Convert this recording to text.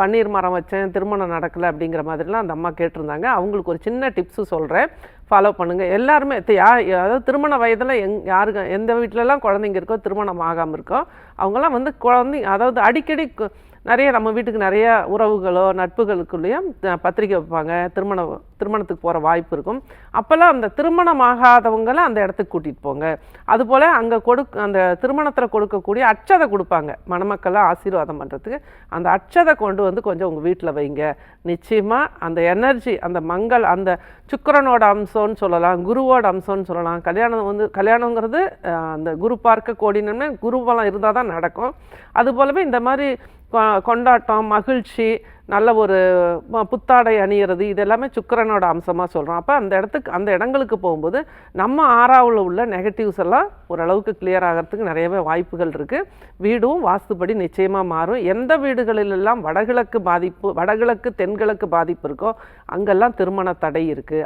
பன்னீர் மரம் வச்சேன் திருமணம் நடக்கலை அப்படிங்கிற மாதிரிலாம் அந்த அம்மா கேட்டிருந்தாங்க. அவங்களுக்கு ஒரு சின்ன டிப்ஸு சொல்கிறேன் ஃபாலோ பண்ணுங்கள் எல்லாருமே அதாவது திருமண வயதில் எங் யாருக்கு எந்த வீட்டிலலாம் குழந்தைங்க இருக்கோ திருமணம் ஆகாமல் இருக்கோ அவங்கெல்லாம் வந்து குழந்தைங்க அதாவது அடிக்கடி நிறைய நம்ம வீட்டுக்கு நிறைய உறவுகளோ நட்புகளுக்குள்ளேயும் பத்திரிக்கை வைப்பாங்க. திருமண திருமணத்துக்கு போகிற வாய்ப்பு இருக்கும். அப்போல்லாம் அந்த திருமணமாகாதவங்களை அந்த இடத்துக்கு கூட்டிகிட்டு போங்க. அதுபோல் அங்கே கொடுக் அந்த திருமணத்தில் கொடுக்கக்கூடிய அச்சதை கொடுப்பாங்க. மணமக்கள்லாம் ஆசீர்வாதம் பண்ணுறதுக்கு அந்த அச்சதை கொண்டு வந்து கொஞ்சம் உங்கள் வீட்டில் வைங்க. நிச்சயமாக அந்த எனர்ஜி அந்த மங்கள் அந்த சுக்கரனோட அம்சம்னு சொல்லலாம் குருவோட அம்சம்னு சொல்லலாம். கல்யாணம் வந்து கல்யாணங்கிறது அந்த குரு பார்க்க கோடினம்னா குருவெல்லாம் இருந்தால் தான் நடக்கும். அது போலவே இந்த மாதிரி கொண்டாட்டம் மகிழ்ச்சி நல்ல ஒரு புத்தாடை அணியிறது இதெல்லாமே சுக்கரனோட அம்சமாக சொல்கிறோம் அப்போ அந்த இடத்துக்கு அந்த இடங்களுக்கு போகும்போது நம்ம ஆறாவில் உள்ள நெகட்டிவ்ஸ் எல்லாம் ஓரளவுக்கு கிளியர் ஆகிறதுக்கு நிறையவே வாய்ப்புகள் இருக்குது வீடும் வாஸ்துபடி நிச்சயமாக மாறும். எந்த வீடுகளிலெல்லாம் வடகிழக்கு பாதிப்பு வடகிழக்கு தென்கிழக்கு பாதிப்பு இருக்கோ அங்கெல்லாம் திருமண தடை இருக்குது